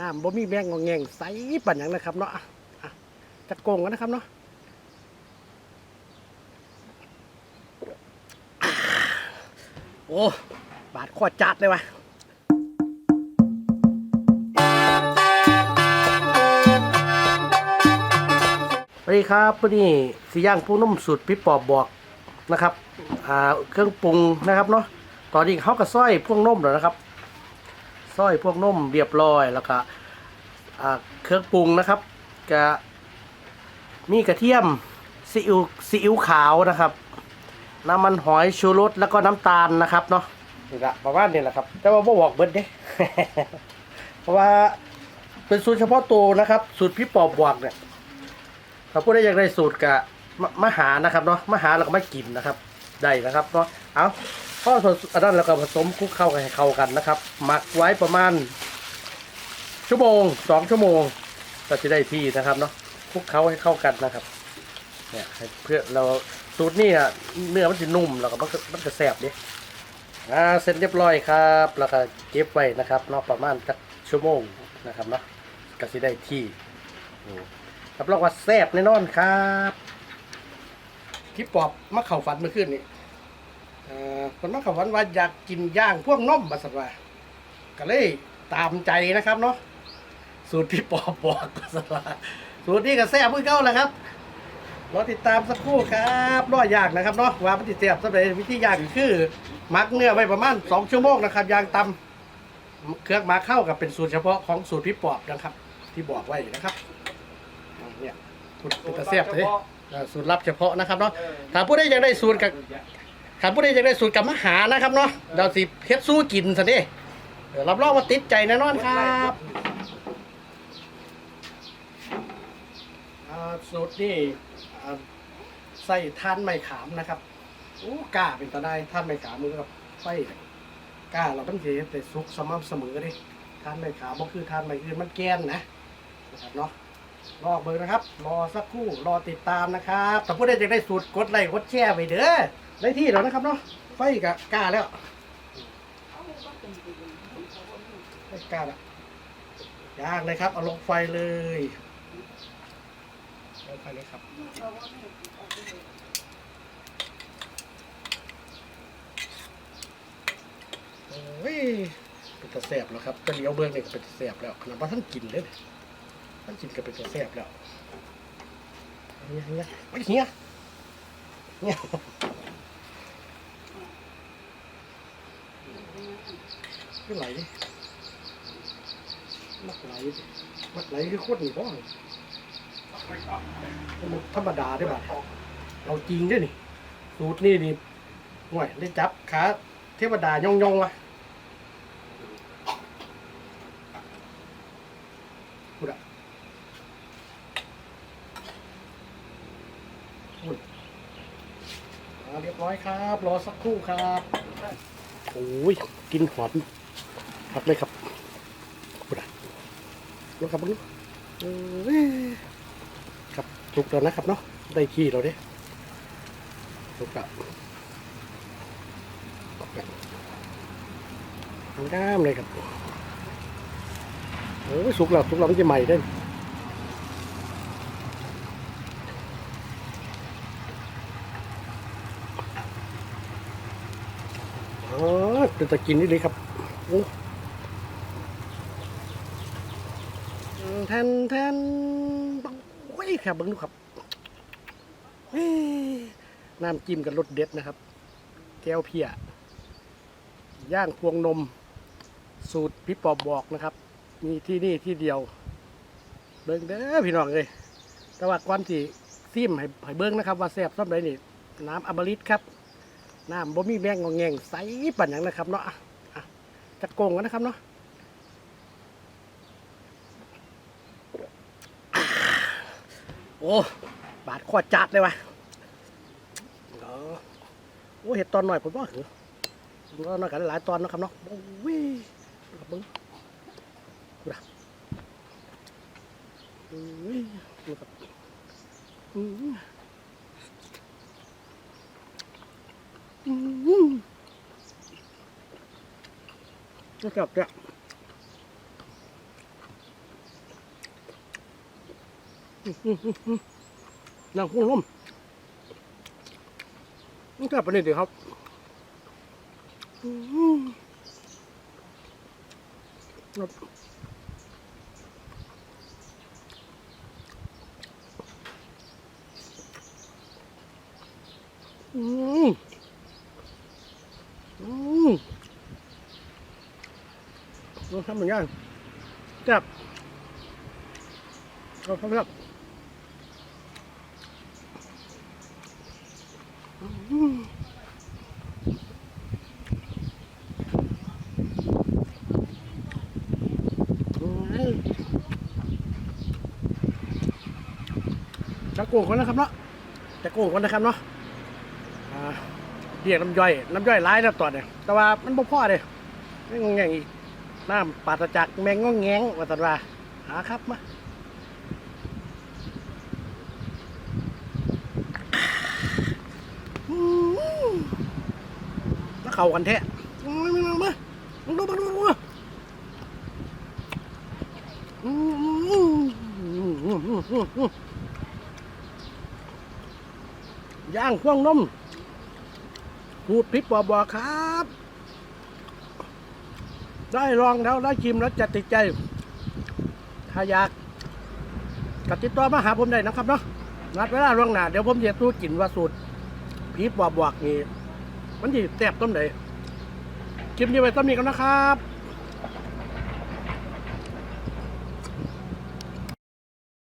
น้ำบ่มีแมงงอแงงใสปั่นหยังนะครับเนาะจะโกงกันนะครับเนาะโอ้บาดขอจัดเลยวะสวัสดีครับวันนี้สีย่างปูนุ่มสูตรพี่ปอบบอกนะครับ อ่า เครื่องปรุงนะครับเนาะ ตอนนี้เขาก็ซอยพวกนุ่มแล้วนะครับ ซอยพวกนมเรียบร้อยแล้วก็เครื่องปรุงนะครับก็มีกระเทียมซีอิ๊วซีอิ๊วขาวนะครับ น้ำมันหอยชูรสแล้วก็น้ำตาลนะครับเนาะนี่ละประมาณนี้แหละครับ แต่ว่าบ่บอกเบิดเด้ เพราะว่าเป็นสูตรเฉพาะตัวนะครับ สูตรพี่ปอบบอกเนี่ยถ้าผู้ใดอย่ากได้สูตรกะมหานะครับเนาะมหาแล้วก็มากินนะครับ ได้นะครับเนาะเอา พ่อส่วนอันนั้นแล้วก็ผสมคลุกเข้ากันให้เข้ากันนะครับ หมักไว้ประมาณ ชั่วโมงสองชั่วโมงก็จะได้ที่นะครับเนาะคลุกเข้าให้เข้ากันนะครับเนี่ยเพื่อเราสูตรนี่เนื้อมันจะนุ่มแล้วก็มันก็มันจะแสบดิอ่าเสร็จเรียบร้อยครับ แล้วก็เก็บไว้นะครับเนาะประมาณสักชั่วโมงนะครับเนาะก็จะได้ที่รับรองว่าแซ่บแน่นอนครับที่ปอบมะเข่าฝันเมื่อคืนนี้ เอ่อคนมะเข่าฝันว่าอยากกินย่างพวกนมมาสัตว์ว่าก็เลยตามใจนะครับเนาะสูตรพี่ปอบบอกมาสัตว์ว่าสูตรนี้ก็แซ่บเพื่อเก้าแหละครับรอติดตามสักครู่ครับรอยากนะครับเนาะว่าปฏิเสธสำเร็จวิธียากคือหมักเนื้อไว้ประมาณ2ชั่วโมงนะครับยางตำเครื่องหมาเข้ากับเป็นสูตรเฉพาะของสูตรพี่ปอบนะครับ ที่บอกไว้นะครับเนี่ยสูตรเป็นตะเสียบเลยสูตรลับเฉพาะนะครับเนาะถ้าผู้ใดอยากได้สูตรกับ ถ้าผู้ใดอยากได้สูตรกับมหานะครับเนาะเราสิเฮ็ดสู้กินซะเด้เออรับรองว่าติดใจแน่นอนครับอ่าสูตรนี่อ่าใส่ท่านไม้ขามนะครับโอ้กล้าเป็นตาได้ท่านไม้ขามมือกับไฟกล้าเราต้องเทแต่สุกสม่ำเสมอเดิท่านไม้ขามก็คือท่านไม้อื่นมันแกนนะนะครับเนาะ รอเบอร์นะครับ รอสักครู่รอติดตามนะครับถ้าผู้ใดอยากได้สูตรกดไลค์กดแชร์ไปเด้อได้ที่แล้วนะครับเนาะไฟกับกล้าแล้วไฟกล้าแล้วยางเลยครับเอาลงไฟเลยลงไฟเลยครับโอ้ยเป็นตะแสบแล้วครับตะเลียวเบื้องนี่ก็เป็นตะแสบแล้วขนาดว่าท่านกินเลย ท่านกินก็เป็นตะแสบแล้วเฮียเฮียไปเฮียเฮียขึ้นไหลมักไหลมักไหลคือโคตรหนีบ้องธรรมดาได้ป่ะเราจริงด้วยนี่ สูตรนี่นี่ห่วยได้จับขาเทวดายองยองๆว่ะ พูดอะพูด ร้อยครับ รอสักครู่ครับโอ้ยกินหอมครับเลยครับพูดอะรถครับมึงโอ้ยครับถูกแล้วนะครับเนาะได้ที่เราเด้ถูกแล้วงามเลยครับโอ้ยสุกแล้วสุกแล้วมันจะใหม่ได้อ๋อ เป็นตะกินนี่เลยครับแทนแทนบังโอ้ยครับบังดูครับเฮ้ยน้ำจิ้มกับรสเด็ดนะครับ แก้วเพียย่างพวงนม สูตรพี่ปอบบอกนะครับ มีที่นี่ที่เดียว เบิ้งเด้อพี่น้องเลยแต่ว่าก่อนที่ซิมให้ให้เบิ้งนะครับ ว่าแซ่บซ้ำใดนี่ น้ำอมฤตครับ น้ำบ่มีแมงงอแงงใสปั่นหยังนะครับเนาะจะโกงกันนะครับเนาะโอ้บาดขอจัดเลยวะอ๋อโอ้เห็ดตอนหน่อยผมว่าเหรอผมว่าน้อยกันหลายตอนนะครับเนาะโอ้ยครับเบิ้งอุ้ยดูครับ อืมอืมนะครับเนี่ยนางพุ่งล้มนี่ก็ประเด็นเดียวครับครับอืมอืม ลองทำเหมือนกันแซ่บเอาครับครับจะโกงคนนะครับเนาะจะโกงคนนะครับเนาะอ่าเรียกน้ำย่อยน้ำย่อยร้ายแล้วตอนเนี่ยแต่ว่ามันบ่พ่อเลยไม่งงแงอีก น้ำปราศจากแมงงองแงงว่าตัดว่าหาครับมาแล้วเข้ากันแท้มามามาดูมาดูมามอืมย่างพ่วงนมพูดพิษบอบอครับ ได้ลองแล้วได้ชิมแล้วจะติดใจ ถ้าอยากกติดต่อมาหาผมได้นะครับเนาะนัดเวลาล่วงหน้าเดี๋ยวผมจะตู้กินว่าสูตรพีบบวบวกนี่มันจะแซ่บต้มไหนคลิปนี้ไปต้มนี้กันนะครับ